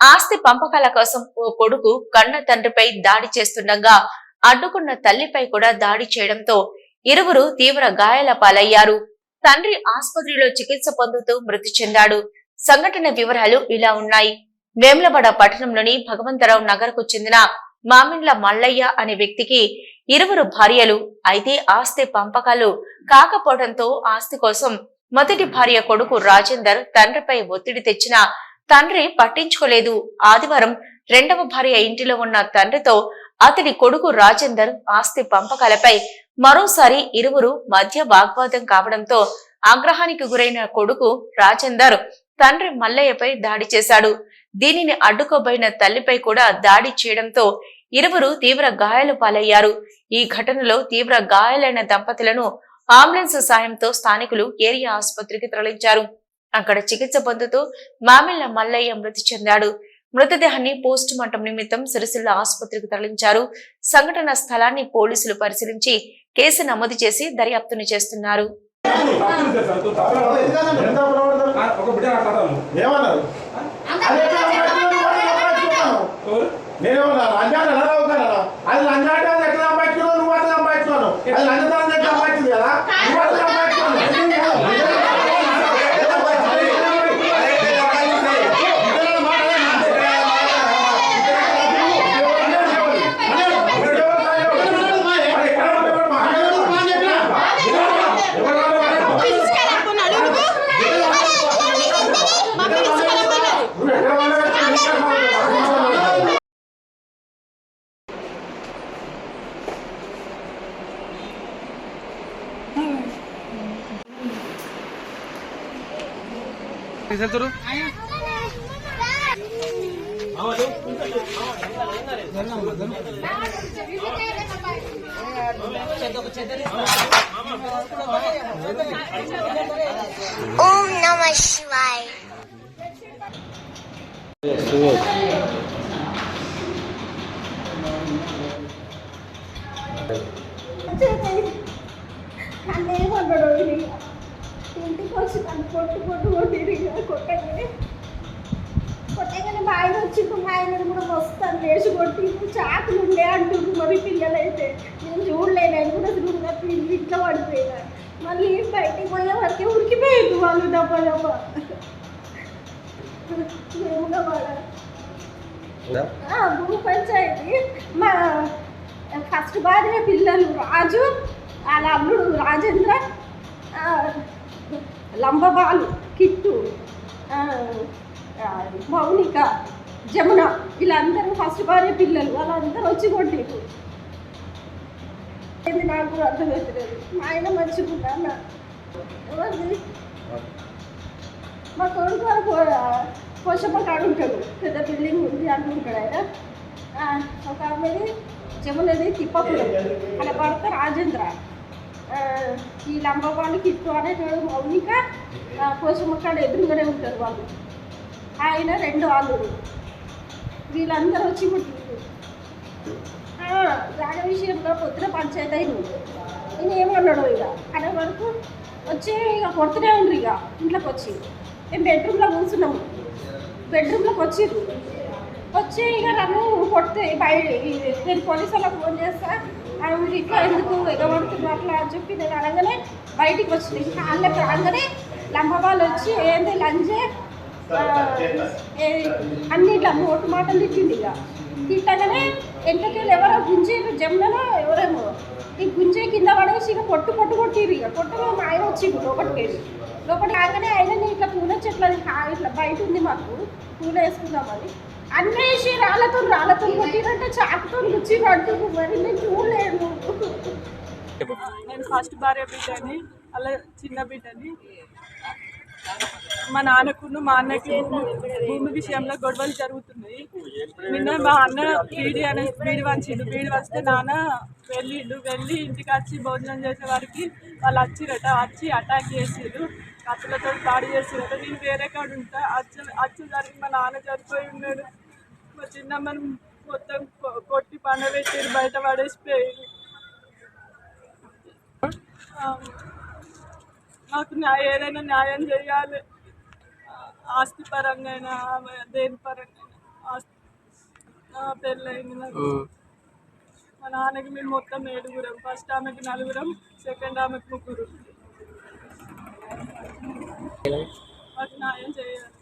ఆస్తి పంపకాల కోసం ఓ కొడుకు కన్న తండ్రిపై దాడి చేస్తుండగా అడ్డుకున్న తల్లిపై కూడా దాడి చేయడంతో ఇరువురు తీవ్ర గాయాల పాలయ్యారు. తండ్రి ఆసుపత్రిలో చికిత్స పొందుతూ మృతి చెందాడు. సంఘటన వివరాలు ఇలా ఉన్నాయి. వేములవాడ పట్టణంలోని భగవంతరావు నగర్కు చెందిన మామిండ్ల మల్లయ్య అనే వ్యక్తికి ఇరువురు భార్యలు అయితే ఆస్తి పంపకాలు కాకపోవడంతో ఆస్తి కోసం మొదటి భార్య కొడుకు రాజేందర్ తండ్రిపై ఒత్తిడి తెచ్చిన తండ్రి పట్టించుకోలేదు. ఆదివారం రెండవ భార్య ఇంటిలో ఉన్న తండ్రితో అతడి కొడుకు రాజేందర్ ఆస్తి పంపకాలపై మరోసారి ఇరువురు మధ్య వాగ్వాదం కావడంతో ఆగ్రహానికి గురైన కొడుకు రాజేందర్ తండ్రి మల్లయ్యపై దాడి చేశాడు. దీనిని అడ్డుకోబోయిన తల్లిపై కూడా దాడి చేయడంతో ఇరువురు తీవ్ర గాయాలు పాలయ్యారు. ఈ ఘటనలో తీవ్ర గాయాలైన దంపతులను అంబులెన్స్ సాయంతో స్థానికులు ఏరియా ఆసుపత్రికి తరలించారు. అక్కడ చికిత్స పొందుతూ మామిళ్ళ మల్లయ్య మృతి చెందాడు. మృతదేహాన్ని పోస్ట్ మార్టం నిమిత్తం సిరిసిల్ల ఆసుపత్రికి తరలించారు. సంఘటన స్థలాన్ని పోలీసులు పరిశీలించి కేసు నమోదు చేసి దర్యాప్తును చేస్తున్నారు? నేనేమన్నా వెళ్తారు ఓం నమ శివాయ. ఇంటికి వచ్చి నన్ను కొట్టు కొట్టు కొట్టి ఆయన కూడా వస్తాను లేచి కొట్టి చాకులు ఉండే అంటుండ్రు మరి పిల్లలైతే. నేను చూడలేను నేను కూడా తిరుగుగా పిల్లలు ఇంట్లో పడిపోయినా మళ్ళీ బయటికి పోయే వరకే ఉరికిపోయింది వాళ్ళు డబ్బా డబ్బా ఏముగా వాడ భూ పంచాయతీ. మా ఫస్ట్ భార్య పిల్లలు రాజు వాళ్ళ అల్లుడు రాజేంద్ర లంబబాలు కిట్టు మౌనిక. జమున వీళ్ళందరూ ఫస్ట్ భార్య పిల్లలు వాళ్ళందరూ వచ్చి కొట్టేరు. ఏంది నాకు కూడా అర్థమవుతలేదు. మా ఆయన మంచిగా ఎవరిది? మా కొడుకు వాడు పోషమ్మ కాడు ఉంటాడు. పెద్ద బిల్డింగ్ ఉంది అంటుంటాడు ఆయన. ఒక ఆమెది జమునది తిప్పపురం అలా భర్త రాజేంద్ర. ఈ లంబవాళ్ళు కిట్టు అనేటోడు మౌనిక పోషమ్మ కాడ ఎదురుగానే ఉంటారు వాళ్ళు. ఆయన రెండు వాళ్ళు వీళ్ళందరూ వచ్చి రాగ విషయంలో పొద్దున పంచాయతీ అయిన నేను ఏమన్నాడు ఇక? అనే వరకు వచ్చి ఇక కొడుతూనే ఉండ్రు ఇక ఇంట్లోకి వచ్చి. మేము బెడ్రూమ్లో కూర్చున్నాము బెడ్రూమ్లోకి వచ్చిర్రు. వచ్చి ఇక నన్ను కొడితే బయట నేను పోలీసు వాళ్ళకి ఫోన్ చేస్తా. ఆ ఇట్లా ఎందుకు ఎగబడుతున్నట్లు అట్లా? అని చెప్పి నేను అనగానే బయటికి వచ్చింది ఇంకా వాళ్ళకి రాగానే లంబవాళ్ళు వచ్చి ఏంది లంజే ఆ, ఏ- అన్ని ఇట్లా మోటు మాటలు తిట్టింది ఇక. తిట్టగానే ఎంతకెళ్ళి ఎవరో గుంజీరు జమ్లలో ఎవరేమో. ఈ గుంజే కింద పడేసి ఇక పొట్టు పొట్టు కొట్టిరు ఇక. పొట్టులో మా ఆయన వచ్చిండు లోపలికి వెళ్ళి. లోపలికి రాగానే ఆయన ఇట్లా పూల చెట్లు అది ఇట్లా బయట ఉంది మాకు. పూల వేసుకుందామని అన్నీ వేసి రాళ్ళతో రాళ్ళతో కొట్టిరంటే చాకుతో గుచ్చిరు అంటున్నారు మరి నేను చూడలేను. నేను ఫస్ట్ భార్య బిడ్డని అలా చిన్న బిడ్డని. మా నాన్నకును మా అన్నకి భూమి విషయంలో గొడవలు జరుగుతున్నాయి. నిన్న మా అన్న బీడి అనే బీడి వంచిండు. బీడి వస్తే నాన్న వెళ్ళిండు. వెళ్ళి ఇంటికి వచ్చి భోజనం చేసే వారికి వాళ్ళు వచ్చిరట. వచ్చి అటాక్ చేసిరు కత్తులతో దాడి చేసిరట. నేను వేరే కాడ ఉంటా. అచ్చు అచ్చు జరిగి మా నాన్న చనిపోయి ఉన్నాడు. మా చిన్నమ్మని మొత్తం కొ- కొట్టి పండబెట్టారు బయట పడేసిపోయారు నాకు న్యాయ ఏదైనా న్యాయం చేయాలి. ఆస్తి పరంగా అయినా దేని పరంగా అయినా. ఆస్- ఆ, పెళ్ళయింది నాకు. మా నాన్నకి మేము మొత్తం ఏడుగురం. ఫస్ట్ ఆమెకి నలుగురం సెకండ్ ఆమెకి ముగ్గురు. మాకు న్యాయం చేయాలి.